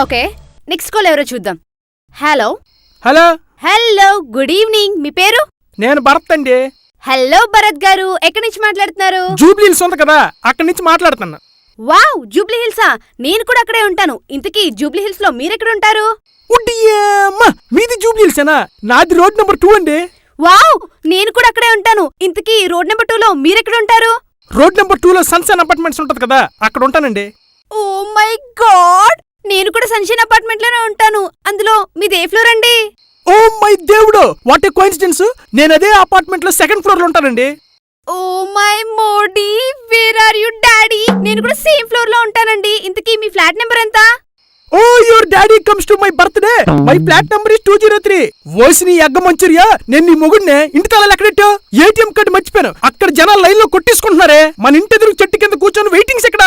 Okay next call ఎవరో చూద్దాం. Hello? Hello? Hello good evening. మీ పేరు? నేను భరత్ అండి. హలో భరత్ గారు. ఎక్కడి నుంచి మాట్లాడుతున్నారు? జూబ్లీల్స్ ఉంది కదా అక్కడి నుంచి మాట్లాడుతున్నా. వావ్ జూబ్లీ హిల్సా? నేను కూడా అక్కడే ఉంటాను. ఇంతకీ జూబ్లీ హిల్స్లో మీరెక్కడ ఉంటారు మీది జూబ్లీల్సేనా నాది రోడ్ నెంబర్ టూ అండి. వావ్ నేను కూడా అక్కడే ఉంటాను. ఇంతకీ రోడ్ నెంబర్ టూ లో మీరెక్కడ ఉంటారు రోడ్ నెంబర్ టూ లో సన్సైన్ అపార్ట్మెంట్స్ ఉంటది కదా అక్కడ ఉంటానండి. ఓ మై సన్షైన్ అపార్ట్మెంట్లోనే ఉంటాను. అందులో మీది ఏ ఫ్లోర్ అండి? ఓ మై దేవుడు! What a coincidence! నేను అదే అపార్ట్మెంట్లో సెకండ్ ఫ్లోర్లో ఉంటానండి. ఓ my Modi! Where are you daddy? నేను కూడా సేమ్ ఫ్లోర్లో ఉంటానండి. ఇంతకీ మీ ఫ్లాట్ నెంబర్ ఎంత? ఓ your daddy comes to my birthday! My flat number is two zero three. OC నీ అగ్గ మంచురియా? నేను నీ మొగుడినే? ఇంటి తాళాలు ఎక్కడెట్టు ఏటీఎం కార్డు మర్చిపోయాను. అక్కడ జనాలు లైన్లో కొట్టేసుకుంటున్నారే? మన ఇంటి ఎదురు చెట్టు కింద కూర్చొని వెయిటింగ్స్ ఎక్కడ?